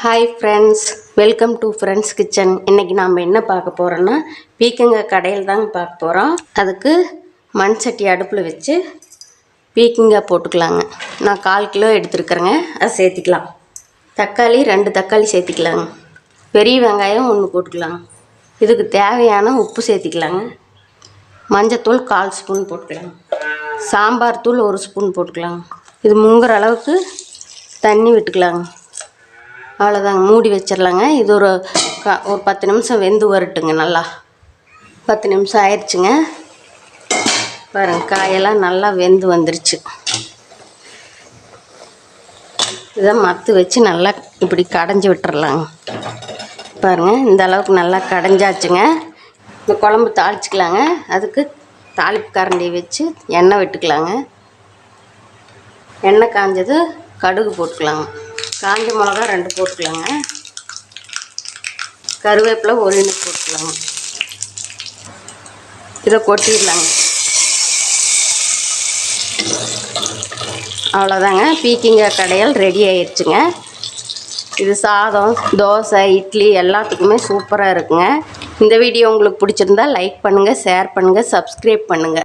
Hi friends welcome to friends kitchen இன்றைக்கி நாம் என்ன பார்க்க போகிறோன்னா பீக்கங்காய் கடையில் தாங்க பார்க்க போகிறோம் அதுக்கு மண் சட்டி அடுப்பில் வச்சு பீக்கங்காய் போட்டுக்கலாங்க. நான் கால் கிலோ எடுத்துருக்குறேங்க. அதை சேர்த்திக்கலாம். தக்காளி ரெண்டு தக்காளி சேர்த்திக்கலாங்க. பெரிய வெங்காயம் ஒன்று போட்டுக்கலாங்க இதுக்கு தேவையான உப்பு சேர்த்திக்கலாங்க. மஞ்சத்தூள் கால் ஸ்பூன் போட்டுக்கலாங்க சாம்பார் தூள் ஒரு ஸ்பூன் போட்டுக்கலாங்க இது முங்குற அளவுக்கு தண்ணி விட்டுக்கலாங்க. அவ்வளோதாங்க மூடி வச்சிடலாங்க இது ஒரு க ஒரு பத்து நிமிஷம் வெந்து வரட்டுங்க நல்லா. பத்து நிமிஷம் ஆயிடுச்சுங்க. பாருங்க காயெல்லாம் நல்லா வெந்து வந்துருச்சு. இதை மத்து வச்சு நல்லா இப்படி கடைஞ்சி விட்டுறலாங்க. பாருங்கள் இந்த அளவுக்கு நல்லா கடைஞ்சாச்சுங்க. இந்த குழம்பு தாளிச்சிக்கலாங்க. அதுக்கு தாளிப்பு கரண்டி வச்சு எண்ணெய் விட்டுக்கலாங்க. எண்ணெய் காஞ்சது கடுகு போட்டுக்கலாங்க. காஞ்ச மிளகா ரெண்டு போட்டுக்கலாங்க. கருவேப்பிலை ஒரு இனி போட்டுக்கலாங்க. இதை கொட்டிடலாங்க. அவ்வளோதாங்க. பீக்கிங்காய் கடையால் ரெடி ஆயிடுச்சுங்க. இது சாதம் தோசை இட்லி எல்லாத்துக்குமே சூப்பராக இருக்குங்க. இந்த வீடியோ உங்களுக்கு பிடிச்சிருந்தா லைக் பண்ணுங்கள் ஷேர் பண்ணுங்கள் சப்ஸ்கிரைப் பண்ணுங்கள்